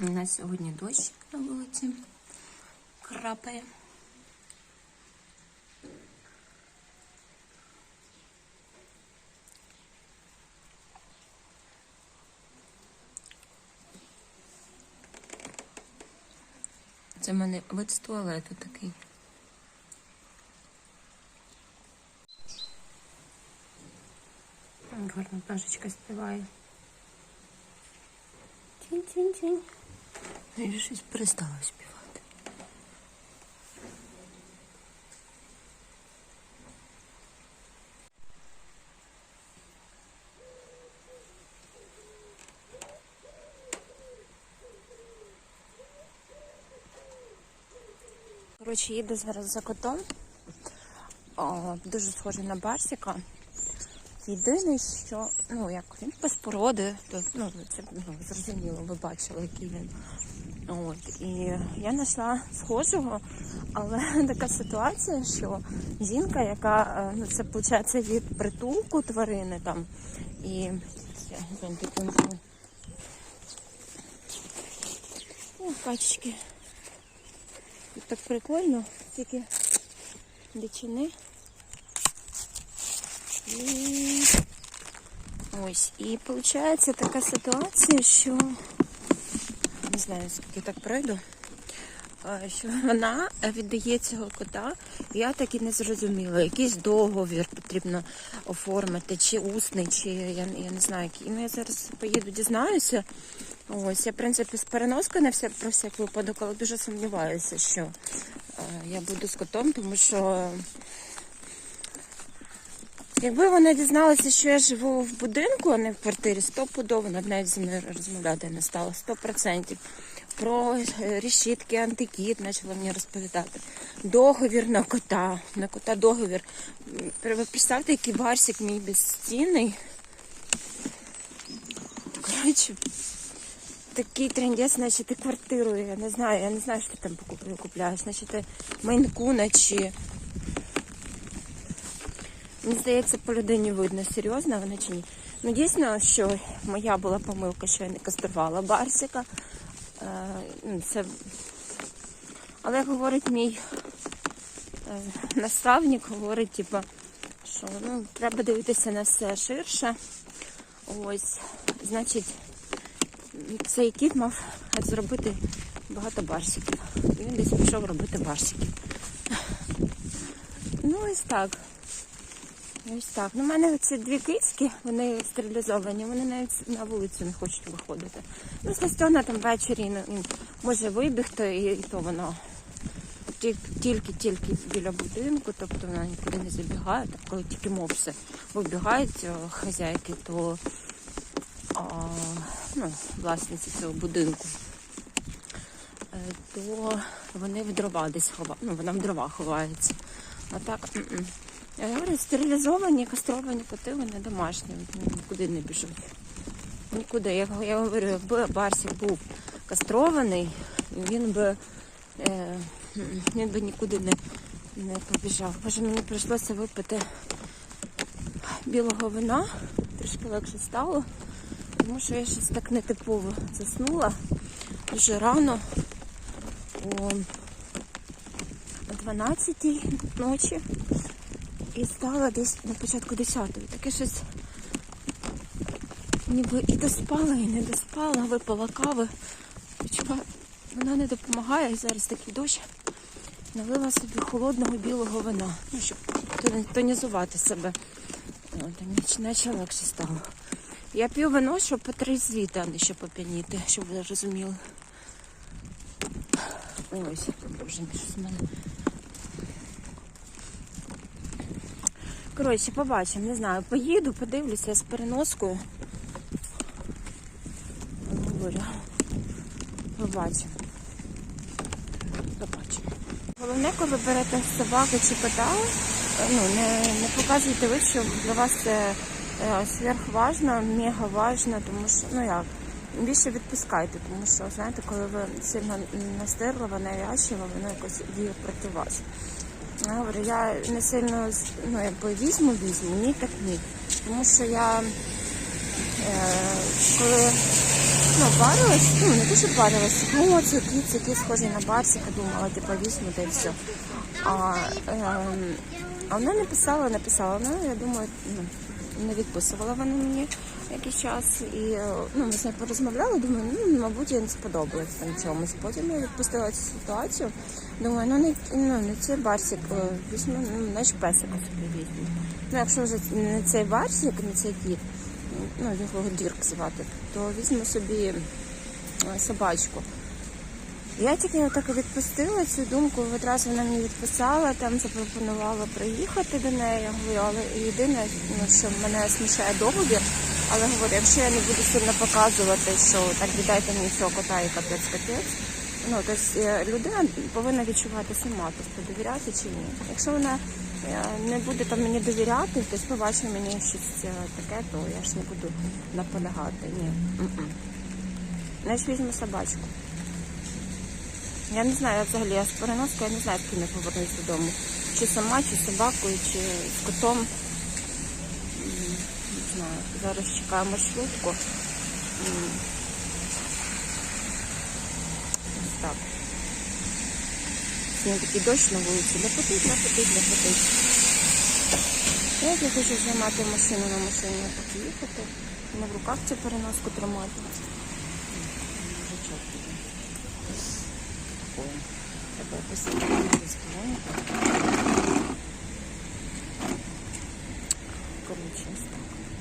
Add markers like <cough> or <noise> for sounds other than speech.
У нас сьогодні дощ на вулиці крапає. Це в мене вид з туалету такий. Гарно пташечка співає. Тінь-тінь-тінь. Я щось перестала співати. Коротше, їду зараз за котом. О, дуже схожий на Барсика. Єдине, що ну як він без породи, то ну це ну, зрозуміло, ви бачили, який він. От і я знайшла схожого, але <laughs> така ситуація, що жінка, яка е, ну це виходить від притулку тварини там, і. О, качечки. Тут так прикольно, тільки дичини. І ось. І виходить така ситуація, що не знаю, скільки так пройду, що вона віддає цього кота. Я так і не зрозуміла. Якийсь договір потрібно оформити, чи усний, чи я, я не знаю, який. Ну, я зараз поїду, дізнаюся. Ось, я, в принципі, з переноскою на всяк, про всяк випадок, але дуже сумніваюся, що я буду з котом, тому що Якби вона дізналася, що я живу в будинку, а не в квартирі, стопудово вона б навіть зі мною розмовляти не стала. Сто процентів. Про е, решітки, антикіт почала мені розповідати. Договір на кота. На кота договір. Ви представте, який барсик мій безцінний. Коротше, такий трендець, значить, ти квартиру, я не знаю, я не знаю, що ти там купляєш. Значить, ти мейнкуна чи Мені здається, по людині видно, серйозно вона чи ні. Ну, дійсно, що моя була помилка, що я не каструвала Барсика. Е, ну, це... Але говорить мій е, наставник, говорить, типу, що ну, треба дивитися на все ширше. Ось, значить, цей кіт мав зробити багато барсиків. Він десь пішов робити барсиків. Ну, ось так. Ось так. Ну, у мене ці дві кицьки, вони стерилізовані, вони навіть на вулицю не хочуть виходити. Ну, Сластьона там ввечері ну, може вибігти, і, то воно ті- тільки-тільки біля будинку, тобто вона нікуди не забігає. Так, коли тільки мопси вибігають хазяйки, то а, ну, власниці цього будинку, е, то вони в дрова десь ховають. Ну, вона в дрова ховається. А так. Я говорю, стерилізовані, кастровані коти, вони домашні, нікуди не біжуть. Нікуди. Я, я говорю, якби Барсик був кастрований, він би, е, він би нікуди не, не побіжав. Боже, мені прийшлося випити білого вина, трішки легше стало, тому що я щось так нетипово заснула дуже рано о 12 ночі. І стала десь на початку 10-ї. Таке щось ніби і доспала, і не доспала, випила кави. Відчуваю, вона не допомагає. І зараз такий дощ налила собі холодного білого вина. Ну, щоб тонізувати себе. Наче- наче легше стало. Я п'ю вино, щоб потрезвіти, а не щоб поп'яніти, щоб ви розуміли. Ось, боже мій, що з мене. Коротше, побачимо, не знаю. Поїду, подивлюся з переноскою. Говорю. Побачимо. Побачимо. Головне, коли берете собаку чи кота, ну, не, не показуйте ви, що для вас це е, сверхважно, мега важно, тому що, ну як, більше відпускайте, тому що, знаєте, коли ви сильно настирлива, навязчива, воно якось діє проти вас. Я говорю, я не сильно ну, якби візьму, візьму, ні, так ні. Тому що я е, коли ну, парилась, ну, не що парилась, ну, це кіт, який схожий на барсика, думала, типу, візьму, й все. А, е, а вона написала, написала, ну, я думаю, ну, не відписувала вона мені якийсь час. І е, ну, ми з нею порозмовляли, думаю, ну, мабуть, їй не сподобалось там чомусь. Потім я відпустила цю ситуацію. Думаю, ну не, ну, не цей барсик, е, візьму, ну, значить песика собі візьму. Ну, якщо вже не цей барсик, не цей кіт, ну, його Дірк звати, то візьму собі е, собачку. Я тільки отак відпустила цю думку, одразу вона мені відписала, там запропонувала приїхати до неї. Я говорю, але єдине, ну, що мене смішає договір, але говорю, якщо я не буду сильно показувати, що так віддайте мені цього кота і капець капець. Ну, тобто людина повинна відчувати сама, тобто довіряти чи ні. Якщо вона е, не буде там мені довіряти, хтось побачить мені щось е, таке, то я ж не буду наполягати. Ні. Значить візьму собачку. Я не знаю, я взагалі я з переноски, я не знаю, з ким я повернусь додому. Чи сама, чи собакою, чи з котом. Не знаю. Зараз чекаємо швидко. Ось так. Сьогодні такий дощ на вулиці. Лепотить, лепотить, лепотить. Я не хочу знімати машину на машині, поки їхати. Не в руках цю переноску тримати. Треба Коротше, так.